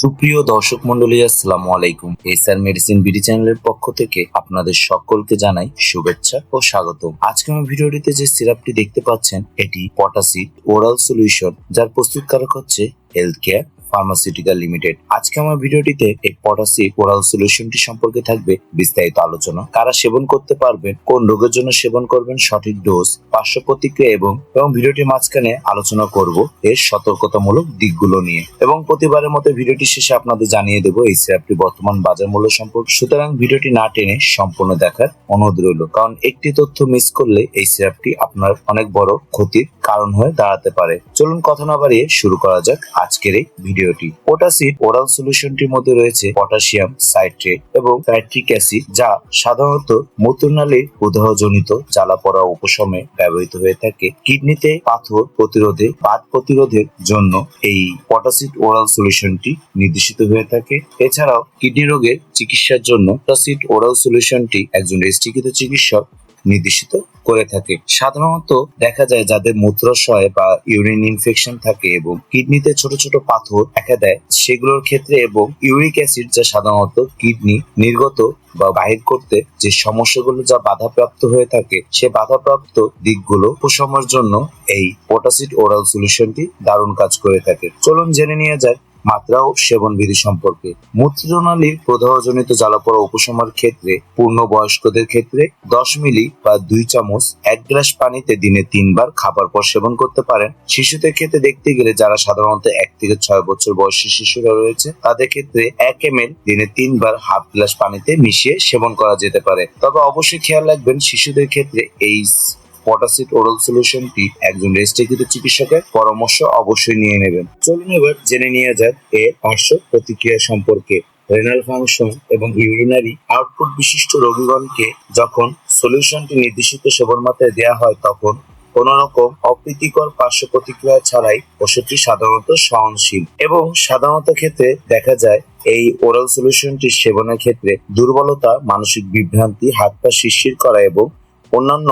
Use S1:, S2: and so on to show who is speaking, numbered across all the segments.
S1: সুপ্রিয় দর্শক মন্ডলী আসসালামু আলাইকুম। এসআর মেডিসিন বিডি চ্যানেলের পক্ষ থেকে আপনাদের সকলকে জানাই শুভেচ্ছা ও স্বাগত আজকে আমার ভিডিওটিতে যে সিরাপটি দেখতে পাচ্ছেন, এটি পটাসিড ওরাল সলিউশন যার প্রস্তুতকারক হচ্ছে হেলথ কেয়ার ফার্মাসিউটিক্যাল লিমিটেড আজকে আমার ভিডিওটিতে এই পটাসি ওরাল সলিউশনটি সম্পর্কে থাকবে বিস্তারিত আলোচনা। কারা সেবন করতে পারবেন, কোন রোগের জন্য সেবন করবেন, সঠিক ডোজ পার্শ্ব প্রতিক্রিয়া এবং এবং ভিডিওটির মাঝখানে আলোচনা করব এর সতর্কতামূলক দিকগুলো নিয়ে। এবং প্রতিবারের মতো ভিডিওটি শেষে আপনাদের জানিয়ে দেবো এই সিরাপটি বর্তমান বাজার মূল্য সম্পর্কে। সুতরাং ভিডিওটি না টেনে সম্পূর্ণ দেখার অনুরোধ রইল। কারণ একটি তথ্য মিস করলে এই সিরাপটি আপনার অনেক বড় ক্ষতির কারণ হয়ে দাঁড়াতে পারে। চলুন কথা না বাড়িয়ে শুরু করা যাক আজকের এই ভিডিওটি। পটাসিড ওরাল সলিউশনটির মধ্যে রয়েছে পটাশিয়াম সাইট্রেট এবং সাইট্রিক অ্যাসিড, যা সাধারণত মূত্রনালীর প্রদাহজনিত জ্বালা পড়া উপশমে ব্যবহৃত হয়ে থাকে। কিডনিতে পাথর প্রতিরোধে, বাত প্রতিরোধের জন্য এই পটাসিড ওরাল সলিউশনটি নির্দেশিত হয়ে থাকে। এছাড়াও কিডনি রোগের চিকিৎসার জন্য পটাসিড ওরাল সলিউশনটি একজন রেজিস্ট্রিকৃত চিকিৎসক নির্দেশিত করে থাকে। সাধারণত দেখা যায় যাদের মূত্রাশয় বা ইউরিন ইনফেকশন থাকে এবং কিডনিতে ছোট ছোট পাথর দেখা দেয়, সেগুলোর ক্ষেত্রে এবং ইউরিক অ্যাসিড যা সাধারণত কিডনি নির্গত বা বাহির করতে যে সমস্যাগুলো যা বাধাপ্রাপ্ত হয়ে থাকে, সে বাধাপ্রাপ্ত দিকগুলো উপশমের জন্য এই পটাসিড ওরাল সলিউশনটি দারুণ কাজ করে থাকে। চলুন জেনে নিয়ে যাক মাত্রা ও সেবন বিধি সম্পর্কে। মূত্রনালীর প্রদাহজনিত জ্বালাপোড়া উপশমের ক্ষেত্রে পূর্ণ বয়স্কদের ক্ষেত্রে দশ মিলি বা দুই চামচ এক গ্লাস পানিতে দিনে তিনবার খাবার পর সেবন করতে পারেন। শিশুদের ক্ষেত্রে দেখতে গেলে যারা সাধারণত এক থেকে ছয় বছর বয়সী শিশুরা রয়েছে, তাদের ক্ষেত্রে এক এম দিনে তিনবার হাফ গ্লাস পানিতে মিশিয়ে সেবন করা যেতে পারে। তবে অবশ্যই খেয়াল রাখবেন, শিশুদের ক্ষেত্রে এই পটাসিড ওরাল সলিউশনটি একজন রেজিস্ট্রিকৃত চিকিৎসকের পরামর্শ অবশ্যই নিয়ে নেবেন। চলুন এবার জেনে নিয়ে যাক এর পার্শ্ব প্রতিক্রিয়া সম্পর্কে। রেনাল ফাংশন এবং ইউরিনারি আউটপুট বিশিষ্ট রোগীগণকে যখন সলিউশনটি নির্দেশিত সেবন মাত্রায় দেওয়া হয়, তখন কোন রকম অপ্রীতিকর পার্শ্ব প্রতিক্রিয়া ছাড়াই ওষুধটি সাধারণত সহনশীল। এবং সাধারণত ক্ষেত্রে দেখা যায়, এই ওরাল সলিউশনটি সেবনের ক্ষেত্রে দুর্বলতা, মানসিক বিভ্রান্তি হাত পা শিরশির করা এবং অন্যান্য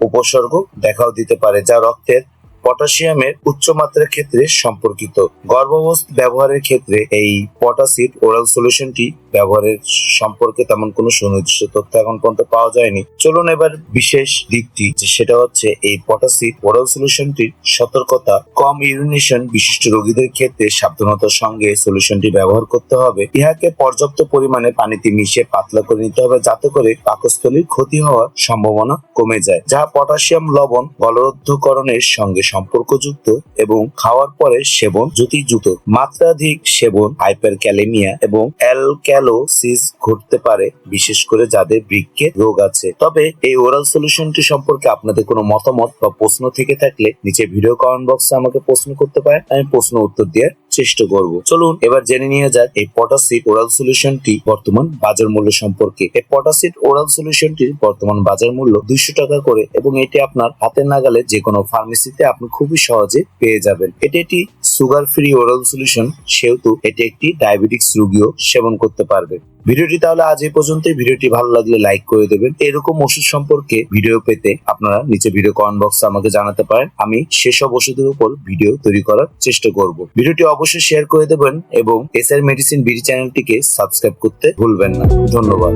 S1: উপসর্গ দেখাও দিতে পারে যা রক্তের পটাশিয়ামের উচ্চ মাত্রার ক্ষেত্রে সম্পর্কিত। গর্ভাবস্থা ব্যবহারের ক্ষেত্রে এই পটাসিড ওরাল সলিউশনটি ব্যবহারের সম্পর্কে তেমন কোনো সুনির্দিষ্ট তথ্য এখন পর্যন্ত পাওয়া যায়নি। চলুন এবার বিশেষ দিকটি সেটা হচ্ছে এই পটাসিড ওরাল সলিউশনটির সতর্কতা। কম ইউরিনেশন বিশিষ্ট রোগীদের ক্ষেত্রে সাবধানতার সঙ্গে সলিউশনটি ব্যবহার করতে হবে। ইহাকে পর্যাপ্ত পরিমাণে পানিতে মিশিয়ে পাতলা করে নিতে হবে যাতে করে পাকস্থলীর ক্ষতি হওয়ার সম্ভাবনা কমে যায় যা পটাশিয়াম লবণ গলরোধকরণের সঙ্গে সম্পর্কযুক্ত এবং খাওয়ার পরে সেবন জ্যোতিযুক্ত মাত্রাধিক সেবন হাইপার ক্যালেমিয়া এবং অ্যালক্যালোসিস ঘটতে পারে, বিশেষ করে যাদের বৃক্ষের রোগ আছে। তবে এই ওরাল সলিউশনটি সম্পর্কে আপনাদের কোনো মতামত বা প্রশ্ন থেকে থাকলে নিচে ভিডিও কমেন্ট বক্সে আমাকে প্রশ্ন করতে পারেন। আমি প্রশ্ন উত্তর দেওয়ার চেষ্টা করব। চলুন, এবার জেনে নিয়ে যাক এই পটাসিড ওরাল সলিউশনটি বর্তমান বাজার মূল্য সম্পর্কে। এই পটাসিড ওরাল সলিউশনটির বর্তমান বাজার মূল্য দুইশো টাকা করে এবং এটি আপনার হাতের নাগালে যে কোনো ফার্মেসিতে আপনি খুবই সহজে পেয়ে যাবেন। এটি একটি সুগার ফ্রি ওরাল সলিউশন সেহেতু এটি একটি ডায়াবেটিক্স রোগীও সেবন করতে পারবে। ভিডিওটি তাহলে আজ এই পর্যন্তই। ভিডিওটি ভালো লাগলে লাইক করে দেবেন। এরকম ওষুধ সম্পর্কে ভিডিও পেতে আপনারা নিচে ভিডিও কমেন্ট বক্সে আমাকে জানাতে পারেন। আমি সেসব ওষুধের উপর ভিডিও তৈরি করার চেষ্টা করব। ভিডিওটি অবশ্যই শেয়ার করে দেবেন এবং S R medicine B D চ্যানেলটিকে সাবস্ক্রাইব করতে ভুলবেন না। ধন্যবাদ।